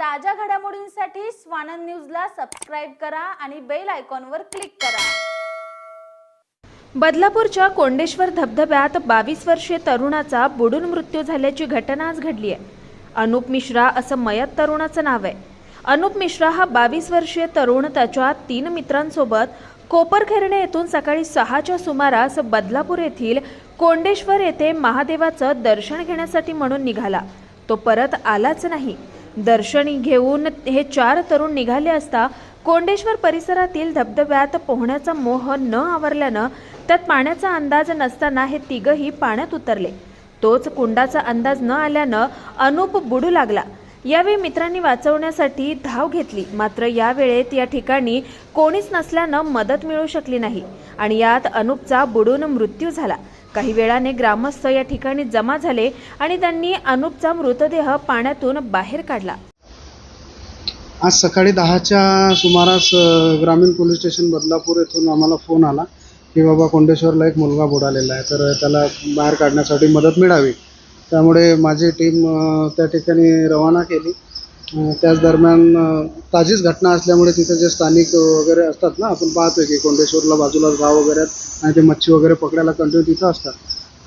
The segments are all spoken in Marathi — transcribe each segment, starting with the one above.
ताज्या घडामोडींसाठी स्वानंद न्यूजला सबस्क्राईब करा आणि बेल आयकॉनवर क्लिक करा. बदलापूरच्या कोंडेश्वर धबधब्यात बावीस वर्षीय तरुणाचा बुडून मृत्यू झाल्याची घटना आज घडली आहे. अनुप मिश्रा असं मयत तरुणाचं नाव आहे. अनुप मिश्रा हा बावीस वर्षीय तरुण त्याच्या तीन मित्रांसोबत कोपरखेरणे येथून सकाळी सहाच्या सुमारास बदलापूर येथील कोंडेश्वर येथे महादेवाचं दर्शन घेण्यासाठी म्हणून निघाला. तो परत आलाच नाही. दर्शनी घेऊन हे चार तरुण निघाले असता कोंडेश्वर परिसरातील धबधब्यात पोहण्याचा मोह न आवरल्यानं त्यात पाण्याचा अंदाज नसताना हे तिघही पाण्यात उतरले. तोच कुंडाचा अंदाज न आल्यानं अनुप बुडू लागला. यावेळी मित्रांनी वाचवण्यासाठी धाव घेतली. मात्र या वेळेत या ठिकाणी कोणीच नसल्यानं मदत मिळू शकली नाही आणि यात अनुपचा बुडून मृत्यू झाला. काही वेळाने ग्रामस्थ या ठिकाणी जमा झाले आणि त्यांनी अनुपचा मृतदेह पाण्यातून बाहेर काढला. आज सकाळी दहाच्या सुमारास ग्रामीण पोलीस स्टेशन बदलापूर येथून आम्हाला फोन आला की बाबा कोंडेश्वरला एक मुलगा बुडालेला आहे तर त्याला बाहेर काढण्यासाठी मदत मिळावी. त्यामुळे माझी टीम त्या ठिकाणी रवाना केली. त्याच दरम्यान ताजीच घटना असल्यामुळे तिथे जे स्थानिक वगैरे असतात ना आपण पाहतोय की कोंडेश्वरला बाजूला गाव वगैरे आणि ते मच्छी वगैरे पकडायला कंटिन्यू तिथं असतात.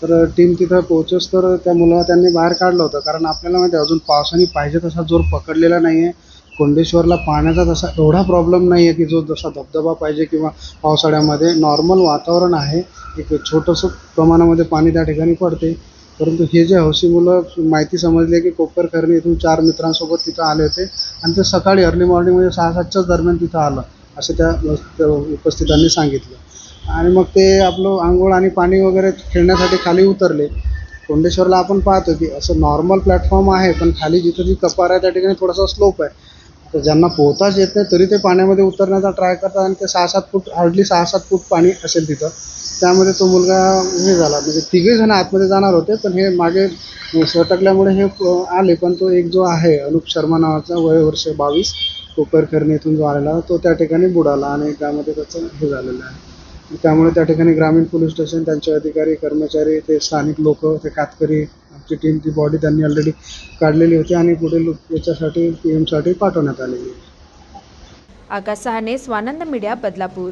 तर टीम तिथं पोहोचस तर त्या मुलाला त्यांनी बाहेर काढलं होतं. कारण आपल्याला माहिती आहे अजून पावसाने पाहिजे तसा जोर पकडलेला नाही आहे कोंडेश्वरला पाण्याचा तसा एवढा प्रॉब्लेम नाही आहे की जो जसा धबधबा पाहिजे किंवा पावसाळ्यामध्ये नॉर्मल वातावरण आहे. एक छोटंसं प्रमाणामध्ये पाणी त्या ठिकाणी पडते परंतु हे जे हौशी मुलं माहिती समजली की कोपरखर्णी इथून चार मित्रांसोबत तिथं आले होते आणि ते सकाळी अर्ली मॉर्निंगमध्ये म्हणजे सहा सातच्याच दरम्यान तिथं आलं असं त्या त्या उपस्थितांनी सांगितलं. आणि मग ते आपलं आंघोळ आणि पाणी वगैरे खेळण्यासाठी खाली उतरले. कोंडेश्वरला आपण पाहतो की असं नॉर्मल प्लॅटफॉर्म आहे पण खाली जिथं जी कपार आहे त्या ठिकाणी थोडासा स्लोप आहे. तर ज्यांना पोहताच येत नाही तरी ते पाण्यामध्ये उतरण्याचा ट्राय करतात आणि ते सहा सात फूट हार्डली सहा सात फूट पाणी असेल तिथं. त्यामध्ये तो मुलगा हे झाला. म्हणजे तिघे जण आतमध्ये जाणार होते पण हे मागे सटकल्यामुळे हे आले. पण तो एक जो आहे अनुप शर्मा नावाचा वय वर्ष बावीस कोपरखर्णी इथून जो आलेला तो त्या ठिकाणी बुडाला आणि त्यामध्ये त्याचं हे झालेलं आहे. त्यामुळे त्या ठिकाणी ग्रामीण पोलीस स्टेशन त्यांचे अधिकारी कर्मचारी ते स्थानिक लोक ते कातकरी आमची टीम ती बॉडी त्यांनी ऑलरेडी काढलेली होती आणि पुढील याच्यासाठी पी एमसाठी पाठवण्यात आलेली आकाश सहाने स्वानंद मीडिया बदलापूर.